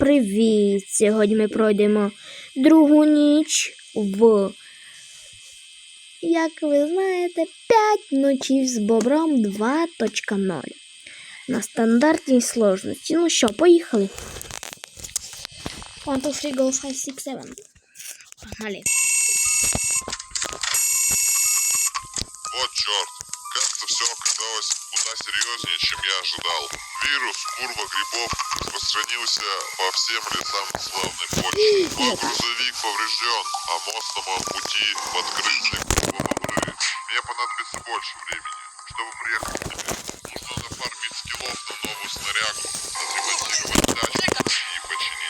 привіт! Сьогодні ми пройдемо другу ніч в, як ви знаєте, 5 ночів з бобром 2.0 на стандартній сложності. Ну що, поїхали. 1, 2, 3, go, 5, 6, 7. Погнали. Серьезнее, чем я ожидал. Вирус курва грибов распространился по всем лесам славной почты. Мой грузовик поврежден, а мост на моем пути подкрыт для бобры. Мне понадобится больше времени, чтобы приехать к тебе. Нужно нафармить скиллов на новую снарягу, отремонтировать тачку и починить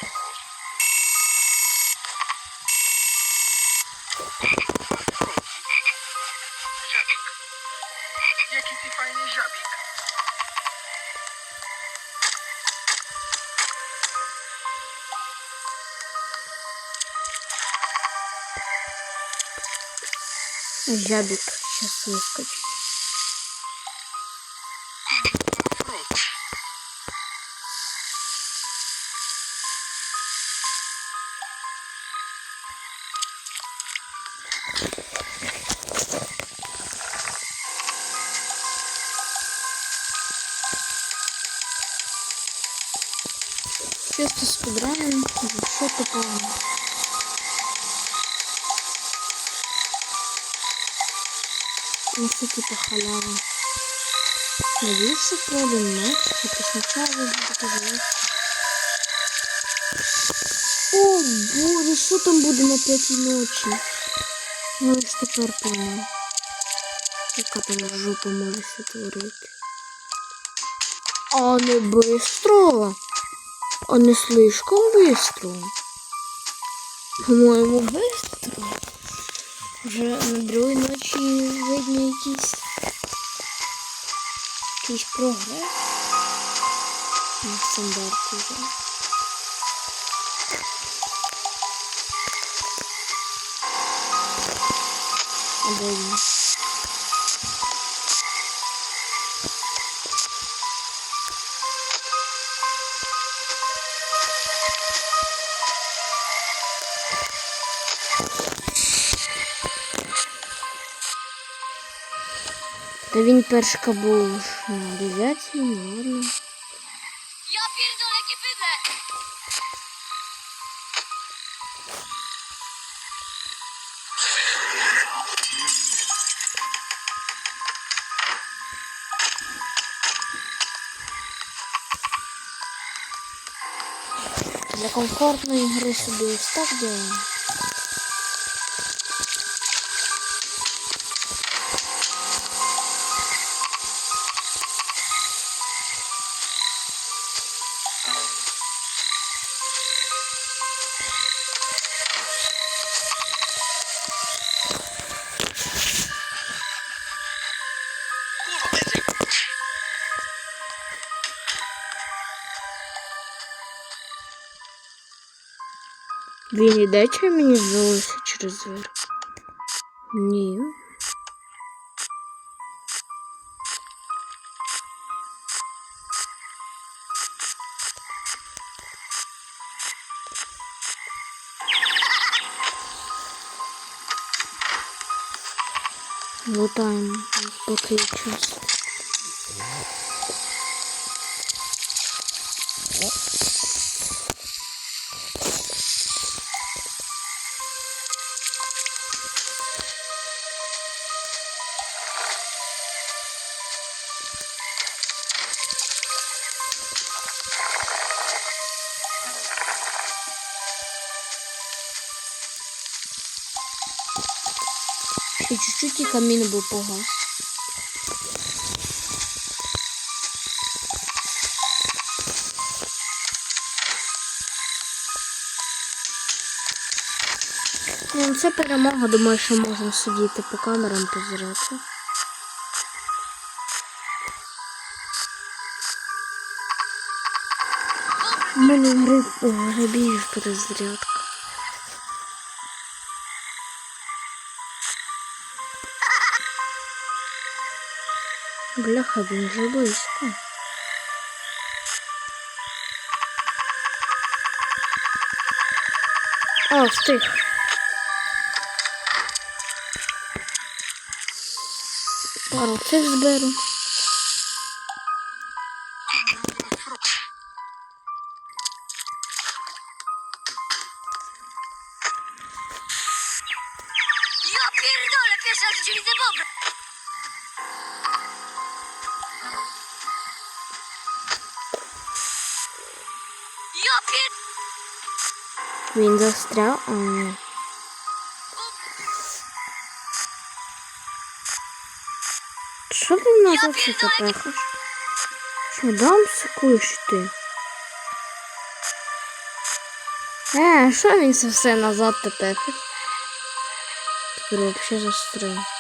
Зябик сейчас выскочит. Честно с квадратом, что такое? Ну, це типа халява. Надеюсь, что пройдем ночь, это сначала будет показывать. О, боже, що там буде на п'ятій ночі? Ну, я ж тепер понял. Яка там жопа може все творити. А не быстро. А не слишком быстро. По-моєму, быстро. Вже на другій ночі видно якийсь якийсь прогрес. На стандарті вже. Обидно. Та він першка був на 9, ну ладно. Ja pierdolę, jakie bydle! Для комфортної гри собі ось так делаем. Він іде чи мені здалося через двір? Ні. Лутаємо поки є час. І чуть-чуть і камін був погас. Ну, це перемога, думаю, що можна сидіти по камерам позирати. У мене гриб, грибів перезарядка. blacha będzie boisko. O, w tych. Paru tych zbiorę. Ja pierdolę, pierwszy raz w życiu widzę bobra. Pier... Він застряв. О, ні. Що ти назад все запехаш? Що дам сикуєш ти? Е, що він це все назад тепер? Тепер взагалі застряв.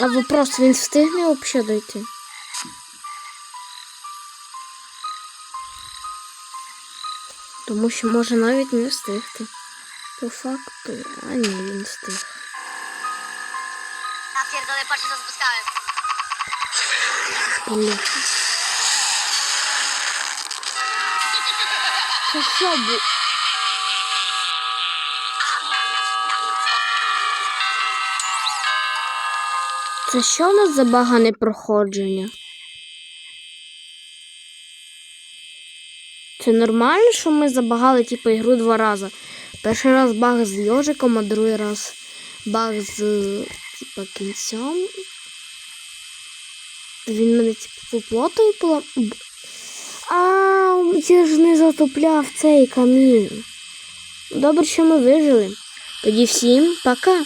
А вопрос, він встигне взагалі дойти? Тому що може навіть не встигти. По факту, а ні, він встиг. Бляха. Це що бу... Це що у нас за багане проходження? Це нормально, що ми забагали типу, ігру два рази. Перший раз баг з йожиком, а другий раз баг з типу, кінцем. Він мене типу поплотою пола. А, я ж не затопляв цей камін. Добре, що ми вижили. Тоді всім пока.